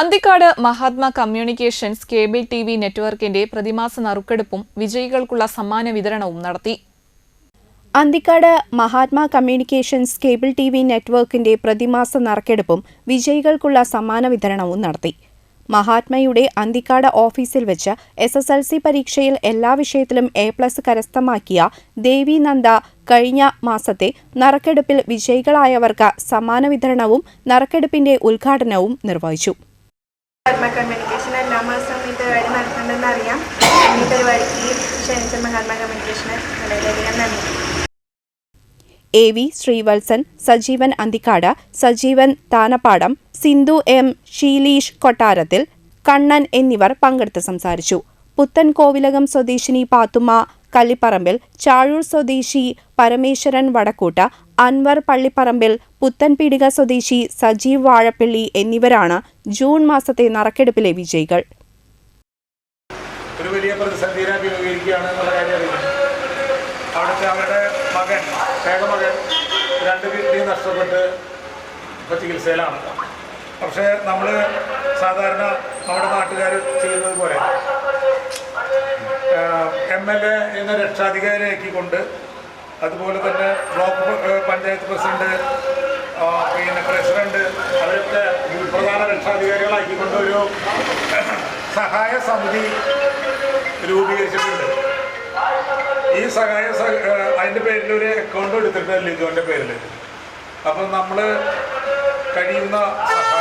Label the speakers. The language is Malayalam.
Speaker 1: Anthikkad Mahatma communications cable T V നെറ്റ്വർക്കിന്റെ പ്രതിമാസ നറുക്കെടുപ്പും വിജയികൾക്കുള്ള സമ്മാന വിതരണവും നടത്തി.
Speaker 2: Anthikkad Mahatma communications cable T V നെറ്റ്വർക്കിന്റെ പ്രതിമാസ നറുക്കെടുപ്പും വിജയികൾക്കുള്ള സമ്മാന വിതരണവും നടത്തി. മഹാത്മയുടെ അന്തിക്കാട് ഓഫീസിൽ വെച്ച് എസ് എസ് എൽ സി പരീക്ഷയിൽ എല്ലാ വിഷയത്തിലും എ പ്ലസ് കരസ്ഥമാക്കിയ ദേവി നന്ദ കഴിഞ്ഞ മാസത്തെ നറുക്കെടുപ്പിൽ വിജയികളായവർക്ക് സമ്മാന വിതരണവും നറുക്കെടുപ്പിന്റെ ഉദ്ഘാടനവും നിർവഹിച്ചു.
Speaker 3: അറിയാം.
Speaker 2: A V Sreevalsan Sajeevan Anthikkad Sajeevan Thanappadam Sindhu M Sheeleesh Kottarathil Kannan എന്നിവർ പങ്കെടുത്ത് സംസാരിച്ചു. പുത്തൻ കോവിലകം സ്വദേശിനി പാത്തുമ്മ കല്ലിപ്പറമ്പിൽ ചാഴൂർ സ്വദേശി പരമേശ്വരൻ വടക്കൂട്ട അൻവർ പള്ളിപ്പറമ്പിൽ പുത്തൻപീടിക സ്വദേശി സജീവ് വാഴപ്പള്ളി എന്നിവരാണ് ജൂൺ മാസത്തെ നറുക്കെടുപ്പിലെ വിജയികൾ.
Speaker 4: ചികിത്സയിലാണ്. പക്ഷേ നമ്മൾ സാധാരണ നമ്മുടെ നാട്ടുകാർ ചെയ്യുന്നത് പോലെ എം എൽ എ എന്ന രക്ഷാധികാരിയാക്കിക്കൊണ്ട് അതുപോലെ തന്നെ ബ്ലോക്ക് പഞ്ചായത്ത് പ്രസിഡന്റ് പിന്നെ പ്രസിഡന്റ് അവരൊക്കെ പ്രധാന രക്ഷാധികാരികളാക്കിക്കൊണ്ട് ഒരു സഹായ സമിതി രൂപീകരിച്ചിട്ടുണ്ട്. ഈ സഹായ അതിന്റെ പേരിൽ ഒരു അക്കൗണ്ട് എടുത്തിട്ടുണ്ട് ലിജോന്റെ പേരിൽ. അപ്പം നമ്മൾ കഴിയുന്ന സഹായം